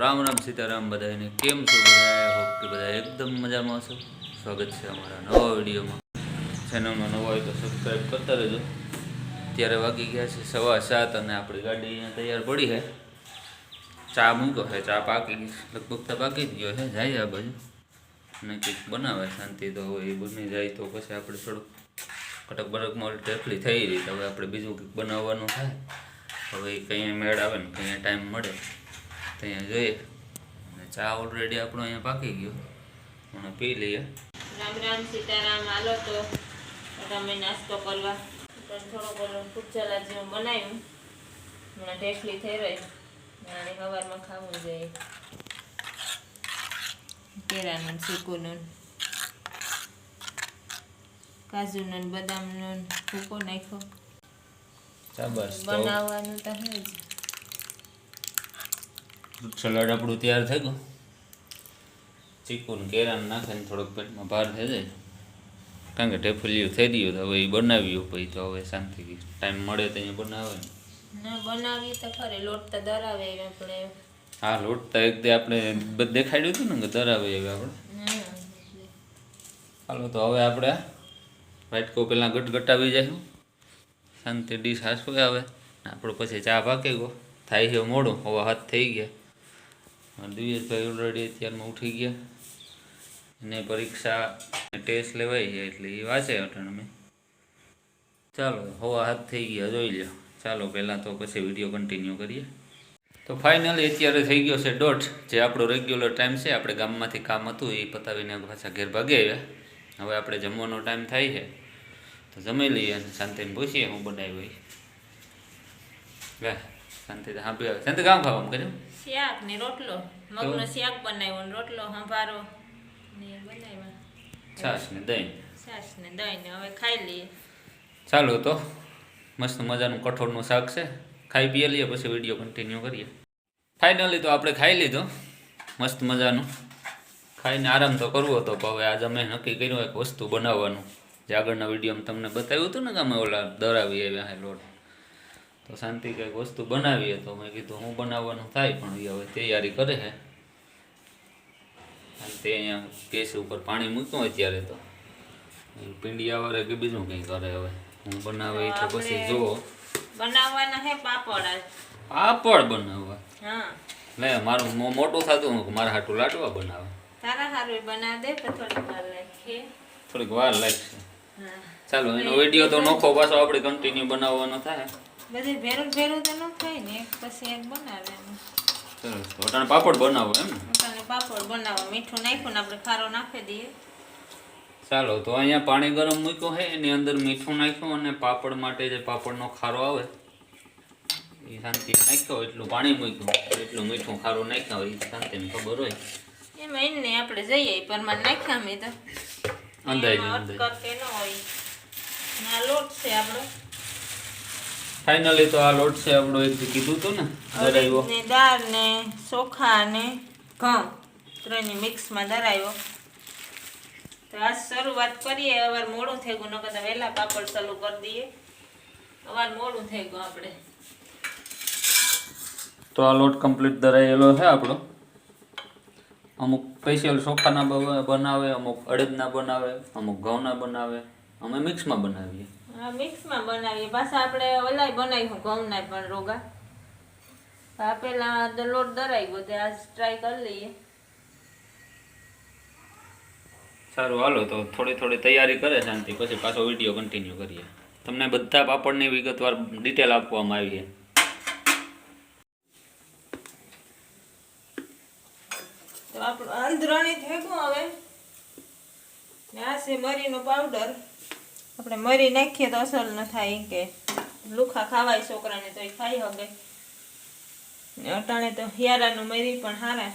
રામ રામ સીતારામ બધાને કેમ છો બધા હોપ કે બધા એકદમ મજામાં હશો. સ્વાગત છે અમારા નવા વિડીયોમાં. ચેનલમાં નવા હોય તો સબસ્ક્રાઈબ કરતા રહેજો. ત્યારે વાગી ગયા છે સવા સાત અને આપણી ગાડી અહીંયા તૈયાર પડી છે. ચા મૂક્યો છે, ચા પાકી ગઈ લગભગ તો પાકી જ ગયો છે, જાય આ બાજુ. અને કંઈક બનાવે, શાંતિ તો હવે એ બની જાય તો પછી આપણે થોડુંક કટક બરકમાં ટેફલી થઈ રહી. હવે આપણે બીજું કંઈક બનાવવાનું થાય. હવે કંઈ મેળ આવે ને કંઈ ટાઈમ મળે. તો અહીંયા જોઈએ અને ચા ઓલરેડી આપણો અહીંયા પાકી ગયો. અને પી લઈએ. રામ રામ સીતારામ હાલો તો તમે નાસ્તો કરવા. થોડો બોલો કુચલા જેવું બનાવ્યું. હમણાં ઢેફલી થઈ રહી. અને સવારમાં ખાવું જોઈએ કેળાનું ને ચીકુનું ને કાજુનું ને બદામનું ભૂકો નાખ્યો. બનાવવાનું તો હોય જ. ફ્રૂટ સલાડ આપણું તૈયાર થઈ ગયું. ચીકુ કેરાને નાખીને થોડોક પેટમાં ભાર થઈ જાય. કારણ કે ઢેફલિયું થઈ ગયું તો હવે એ બનાવ્યું પછી તો હવે શાંતિ ટાઈમ મળે તો અહીંયા બનાવે. ને ના બનાવી તો ખરે. લોટ તો દરાવે આપણે. હા લોટ તો એક દી આપણે બધે દેખાડ્યું હતું ને કે દરાવે એવી આપણે. હાલો તો હવે આપણે વાટકો પહેલાં ગટગટાવી જાય. શાંતિ ડીશ હાસવે આવે. આપણો પછી ચા પાકી ગયો. થાય છે મોડું. હવે હાથ થઈ ગયા. દિવ્યેશભાઈ ઓલરેડી અત્યારમાં ઉઠી ગયા. એને પરીક્ષા ટેસ્ટ લેવાય છે એટલે એ વાંચે અટણ ચાલો, હવા હાથ થઈ ગયા, જોઈ લો ચાલો, પહેલાં તો પછી વીડિયો કન્ટિન્યુ કરીએ. તો ફાઇનલી અત્યારે થઈ ગયો છે દોઢ જે આપણો રેગ્યુલર ટાઈમ છે, આપણે ગામમાંથી કામ હતું, એ પતાવીને પાછા ઘેર ભાગે આવ્યા. હવે આપણે જમવાનો ટાઈમ થાય છે. તો જમી લઈએ અને શાંતિને પૂછીએ હું બનાવી હોય શાંતિ પી આવે. શાંતિ કામ ખાવા કર્યું? શાક ને રોટલો? મગનો શાક બનાવ્યો ને રોટલો સંભારો ને બનાવ્યા. છાશ ને દહીં. છાશ ને દહીં ને હવે ખાઈ લઈએ. ચાલો તો મસ્ત મજાનું કઠોળનું શાક છે. ખાઈ પીએ લઈએ પછી વીડિયો કન્ટિન્યુ કરીએ. ફાઇનલી તો આપણે ખાઈ લીધો. મસ્ત મજાનું. ખાઈને આરામ તો કરવો હતો પણ હવે આજે અમે નક્કી કર્યું એક વસ્તુ બનાવવાનું. જે આગળના વિડીયોમાં તમને બતાવ્યું હતું ને કે અમે ઓલા દરાવી આવ્યા હે લોટ. તો શાંતિ કંઈક વસ્તુ બનાવીએ તો મેં કીધું હું બનાવવાનું થાય પણ એ હવે તૈયારી કરે છે અને તે અહીંયા ગેસ ઉપર પાણી મૂક્યું અત્યારે તો. પીંડિયા વાળે કે બીજું કંઈ કરે હવે? હું બનાવે એ તો પછી આપણે- જુઓ. બનાવવાના હે પાપડ આજ. પાપડ બનાવવા? હા. લે મારું મોં મોટું થતું હું મારા હાટું લાડવા બનાવે. તારા હારું બનાવ દે તો થોડીક વાર રાખીએ. થોડીક વાર લાગશે હા. ચાલો એનો વીડિયો તો નોખો પાછો આપણે કન્ટિન્યુ બનાવવાનો થાય. બધી ભેરું ભેરું તો ન થાય ને એક પછી એક બનાવે સરસ. વટાણ પાપડ બનાવો એમ પોતાને પાપડ બનાવો મીઠું નાખ્યું ને આપણે ખારો નાખી દઈએ. ચાલો તો અહીંયા પાણી ગરમ મૂક્યું છે એની અંદર મીઠું નાખ્યું અને પાપડ માટે જે પાપડનો ખારો આવે એ શાંતિ નાખ્યો એટલું પાણી મૂક્યું. એટલું મીઠું ખારું નાખ્યા હોય એ શાંતિને ખબર હોય. એમાં એને આપણે જઈએ પરમાન નાખ્યા મેં તો. અંદાજ અંદાજે. અટકર કે ન હોય. ને લોટ છે આપણો. ફાઇનલી તો આ લોટ છે આપણો એક કીધું હતું ને દરાવ્યો ને દાળ ને ચોખા ને ઘઉં ત્રણેય મિક્સમાં દરાવ્યો તો આ શરૂઆત કરીએ અવાર મોડું થઈ ગયું નકર તો વહેલા પાપડ ચાલુ કરી દઈએ. અવાર મોડું થઈ ગયું આપણે. તો આ લોટ કમ્પ્લીટ દરાયેલો છે આપણો. અમુક સ્પેશિયલ ચોખાના બનાવે અમુક અડદના બનાવે અમુક ઘઉંના બનાવે અમે મિક્સમાં બનાવીએ. મિક્સમાં બનાવીએ. પાછા આપણે ઓલાય બનાવ્યું ઘઉંના પણ રોગા. આ પેલા લોટ દરાઈ ગયો તે આજ ટ્રાય કરી લઈએ. સારું હાલો તો થોડી થોડી તૈયારી કરે શાંતિ પછી પાછો વીડિયો કન્ટિન્યુ કરીએ. તમને બધા પાપડની વિગતવાર ડિટેલ આપવામાં આવી છે. તો આપણું આંધ્રણી થઈ ગયું હવે. ને આ છે મરીનો પાવડર આપણે મરી નાખીએ તો અસર ન થાય કે. લુખા ખાવાય છોકરાને તો એ ખાઈ શકે અટાણે તો હિયારાનું મરી પણ હારા.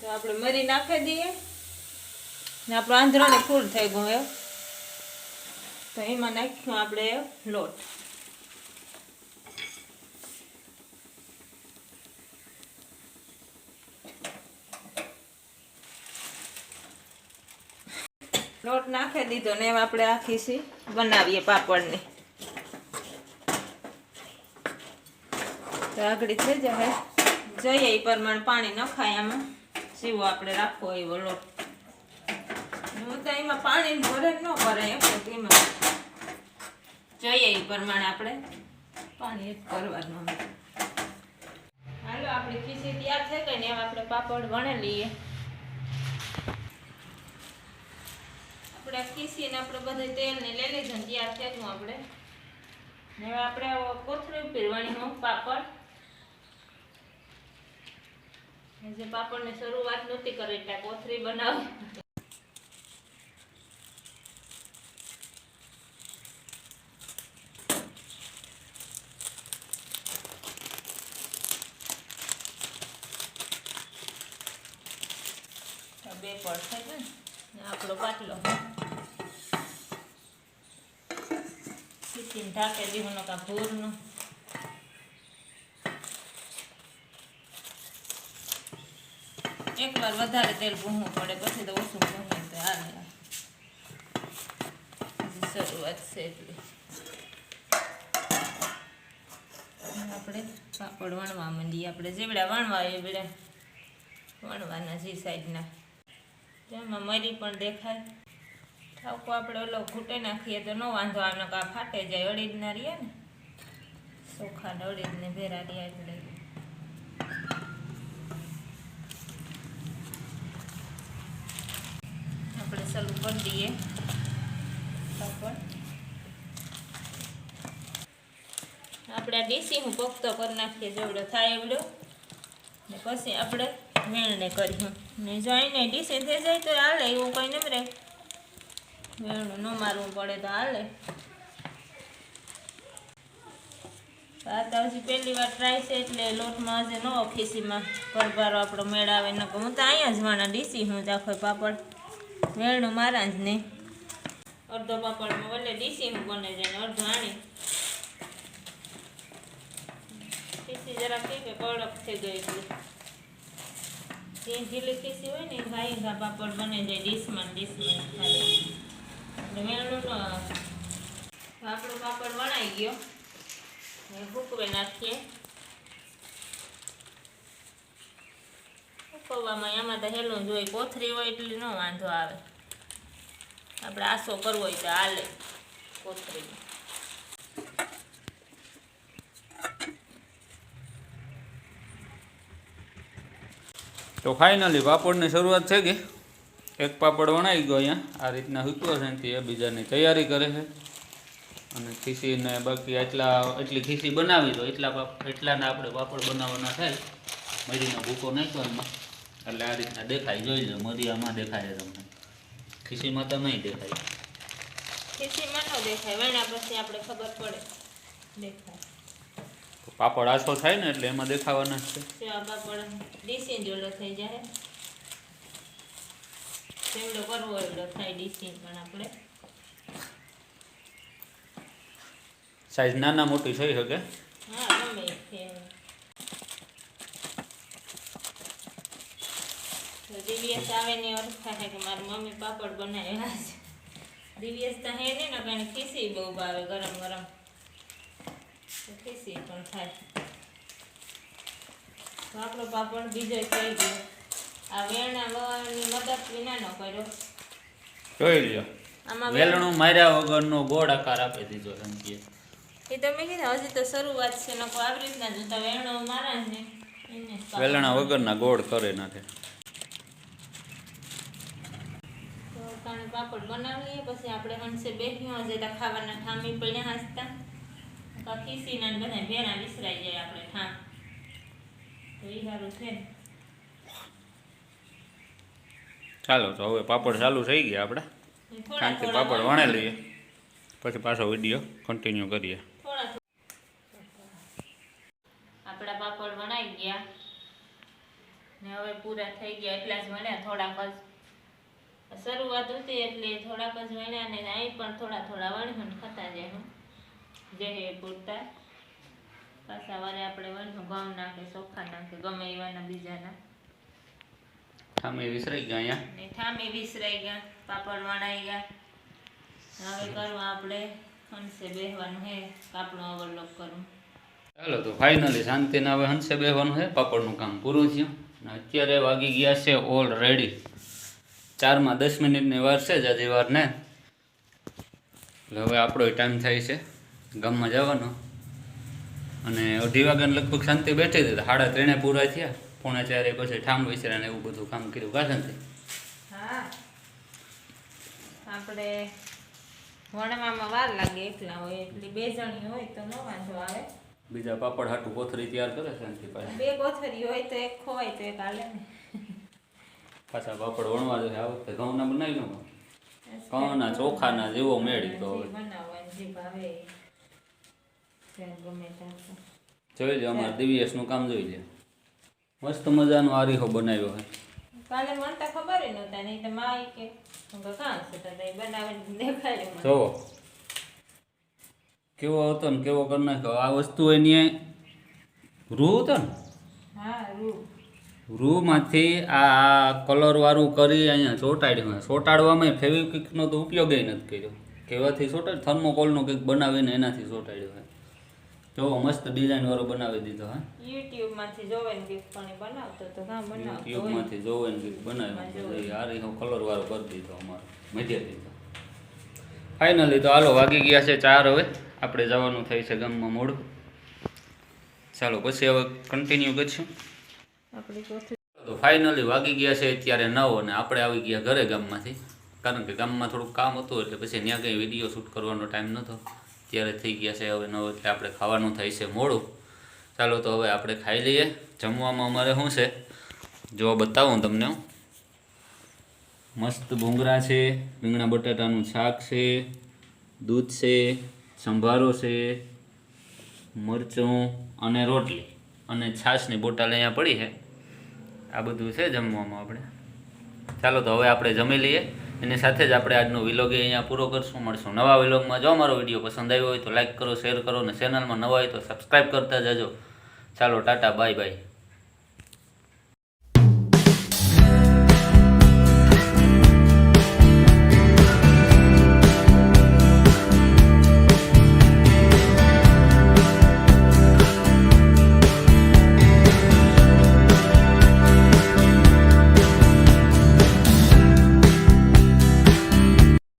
તો આપણે મરી નાખી દઈએ ને આપણો આંધળાને ફૂલ થઈ ગયું તો એમાં નાખ્યું આપણે લોટ. લોટ નાખી દીધો ને એમ આપણે આખી સી બનાવીએ પાપડની. તો આગળ થઈ જાય. જોઈએ એ પ્રમાણે પાણી નખાય આમાં. સીવો આપણે રાખવો એવો લોટ. હું તો એમાં પાણી ભરે ન તો એમાં જોઈએ એ પ્રમાણે આપણે. પાણી એડ કરવાનું હાલો, આપણી ખીસી તૈયાર થઈ ગઈ ને હવે આપણે પાપડ વણી લઈએ. આપણે ખીસીને આપણે બધે તેલને લઈ લીધું તૈયાર થઈ આપણે. હવે આપણે કોથળી ઉપર વણીનું પાપડ. જે પાપડની શરૂઆત નહોતી કરી ત્યાં કોથળી બનાવી. બે પડ થઈ ગયું ને. આપણો પાટલો. ખીચીને ઢાંકે દીધું કા ભૂરનું. એકવાર વધારે તેલ ભૂમવું પડે, પછી તો ઓછું ભૂંગે તો હાલે. શરૂઆત છે એટલે. આપણે પાપડ વણવા માંડીએ. આપણે જેવડા વણવા એવડા. વણવાના જે સાઈડના. તેમાં મરી પણ દેખાય. ઠાકો આપણે ઓલો ઘૂંટે નાખીએ તો ન વાંધો આવે કા ફાટે જાય અડીદના રહીએ ને. ચોખા ને અડીદને ભેરા રહ્યા એટલે આપણે ચાલુ કરી દઈએ. આપણે આ ડીસી હું પોખતો કરી નાખીએ જેવડો થાય એવડો ને પછી આપણે વેણને કર્યું. ને જોઈને ડીસી થઈ જાય તો હાલે, એવું કંઈ નહીં રહે. વેણું ન મારવું પડે તો હાલે. હજી પહેલી વાર ટ્રાય છે એટલે લોટમાં હજી ન ખીસીમાં પરભારો આપણો મેળ આવે ન હું તો અહીંયા જ વાણા ડીસી હું જ આખો પાપડ. વેણું મારા જ નહીં અડધો પાપડમાં વલે ડીસી હું બને જાય અડધો આણી. ખીસી જરા કે કડક થઈ ગઈ એટલે. જે ઢીલી ખીસી હોય ને ઘાઈ ઘા પાપડ બને જાય ડીશમાં ડીશમાં ખાલી નો આપણો પાપડ વણાઈ ગયો. ને ભૂકવે નાખીએ. ઉકવવામાં એમાં તો હેલું જ હોય કોથરી હોય એટલે ન વાંધો આવે. આપણે આસો કરવો હોય તો હાલે કોથરી તો ફાઇનલી પાપડની શરૂઆત છે કે એક પાપડ વણાઈ ગયો અહીંયા. આ રીતના હૂકવો છે એ બીજાની તૈયારી કરે છે. અને ખીસીને બાકી આટલા એટલી ખીસી બનાવી દો એટલા એટલાના આપણે પાપડ બનાવવાના થાય. મરીનો ભૂકો નાખ્યો એમાં. એટલે આ રીતના દેખાય. જોઈ લો મરી આમાં દેખાય તમને. ખીસીમાં તો નહીં દેખાય. ખીસીમાં ન દેખાય. વણ્યા પછી આપણે ખબર પડે. દેખાય. તો પાપડ આછો થાય ને એટલે એમાં દેખાવાના છે. પાપડ ડીસી જોડો થઈ જાય સેવડો કરવો એવડો થાય ડીસી પણ આપણે સાઈઝ નાના મોટી થઈ શકે? હા ગમે દિવ્યેશ આવે ને અર્થ થાય કે મારી મમ્મી પાપડ બનાવ્યા છે. દિવ્યસ તો હે ને કારણ ખીસી બહુ ભાવે ગરમ ગરમ. ખીસી પણ થાય. તો આપણો પાપડ બીજો થઈ ગયો આ વેણના વવાની મદદ વિના નો કર્યો. જોઈ લ્યો આમાં વેલણું માર્યા વગરનો ગોળ આકાર આપી દીધો સમજીએ એ તમે કીધું હજી તો શરૂઆત છે લોકો આવી રીતના જોતા વેણો મારા ને વેલણા વગરના ગોળ કરે નાખે તો. કાણે પાપડ બનાવીએ પછી આપણે હંસે બેહ્યું તો ખાવાના ઠામી પડ્યા હાંસતા. કા ખીસીના બધા ભેણા વિસરાઈ જાય આપણે ઠામ તો એ સારું છે ચાલો, તો હવે પાપડ ચાલુ થઈ ગયા આપણે. થોડા પાપડ વણે લઈએ પછી પાછો વીડિયો કન્ટિન્યુ કરીએ. આપણા પાપડ વણાઈ ગયા. ને હવે પૂરા થઈ ગયા, એટલા જ વણ્યા થોડાક જ. શરૂઆત હતી એટલે થોડાક જ વણ્યા ને અહીં પણ થોડા થોડા વણ્યું ખતા જાય હું. જે હે પૂરતા. પાછા વારે આપણે વણ્યું ઘઉં નાખે ચોખા નાખે ગમે એવાના બીજાના. સામે વિસરાઈ ગયા અહીંયા? ને ઠામી વિસરાઈ ગયા પાપડ વણાઈ ગયા. હવે કરવા આપણે હંસે બેહવાનું હે કાપડું અવલોક કરવું ચાલો તો ફાઇનલી શાંતિને હવે હંસે બેહવાનું છે પાપડનું કામ પૂરું થયું. અને અત્યારે વાગી ગયા છે ઓલરેડી ચારમાં દસ મિનિટની વાર છે જ આજે વાર ને એટલે હવે આપણો ટાઈમ થાય છે. ગામમાં જવાનો. અને અઢી વાગ્યાને લગભગ શાંતિ બેઠી હતી. સાડા ત્રણે પૂરા થયા. પોણા ચારે પછી ઠામ વિસરા એવું બધું કામ કર્યું કા શાંતિ હા. આપણે વણવામાં વાર લાગે હોય એટલે બે જણી હોય તો ન વાંધો આવે. બીજા પાપડ હાટું કોથળી તૈયાર કરે શાંતિ પાસે બે કોથરી હોય તો એક ખોવાય તો એક હાલે ને. પાછા પાપડ વણવા જોઈએ. આ વખતે ઘઉંના બનાવી લો ઘઉંના ચોખાના જેવો મેળી તો. બનાવવાની ભાવે. જોઈ લે અમારે દિવ્યેશનું કામ જોઈ લે મસ્ત મજાનો આરીહો બનાવ્યો હોય કાલે મને ખબર ન નહોતા નહીં તો માં કે જોવો કેવો હતો ને કેવો કરી નાખ્યો? આ વસ્તુ એની રૂ હતો ને? હા રૂ. રૂમાંથી આ કલર વાળું કરી અહીંયા ચોંટાડ્યું ચોંટાડવામાં ફેવિક્વિકનો તો ઉપયોગ નથી કર્યો. કેવાથી ચોંટાડ થર્મોકોલનો કંઈક બનાવીને એનાથી ચોંટાડ્યો જોવો મસ્ત ડિઝાઇન વાળો બનાવી દીધો હા. યુટ્યુબમાંથી જોવેન ગિફ્ટ પણ બનાવતો તો હા બનાવતો યુટ્યુબમાંથી જોવેન ગિફ્ટ બનાવ્યો બનાવ્યો આ રીતનો કલર વાળો કરી દીધો અમારો મજા દીધો. ફાઇનલી તો હાલો વાગી ગયા છે ચાર હવે. આપણે જવાનું થાય છે ગામમાં મોડું ચાલો પછી હવે કન્ટિન્યુ કરીશું. તો ફાઇનલી વાગી ગયા છે અત્યારે નવ અને આપણે આવી ગયા ઘરે ગામમાંથી. કારણ કે ગામમાં થોડુંક કામ હતું એટલે પછી ત્યાં કંઈ વીડિયો શૂટ કરવાનો ટાઈમ નહોતો. ત્યારે થઈ ગયા છે હવે નવ એટલે આપણે ખાવાનું થાય છે મોડું. ચાલો તો હવે આપણે ખાઈ લઈએ. જમવામાં અમારે શું છે? જો બતાવું તમને. મસ્ત ભૂંગરા છે, રીંગણા બટાટાનું શાક છે, દૂધ છે, સંભારો છે, મરચું અને રોટલી. અને છાશની બોટલ અહીંયા પડી છે. આ બધું છે જમવામાં આપણે. ચાલો તો હવે આપણે જમી લઈએ. એની સાથે જ આપણે આજનો વિલોગ અહીંયા પૂરો કરશું. મળશું નવા વિલોગમાં જો અમારો વીડિયો પસંદ આવ્યો હોય તો લાઇક કરો શેર કરો અને ચેનલમાં નવા હોય તો સબસ્ક્રાઈબ કરતા જજો. ચાલો, ટાટા બાય બાય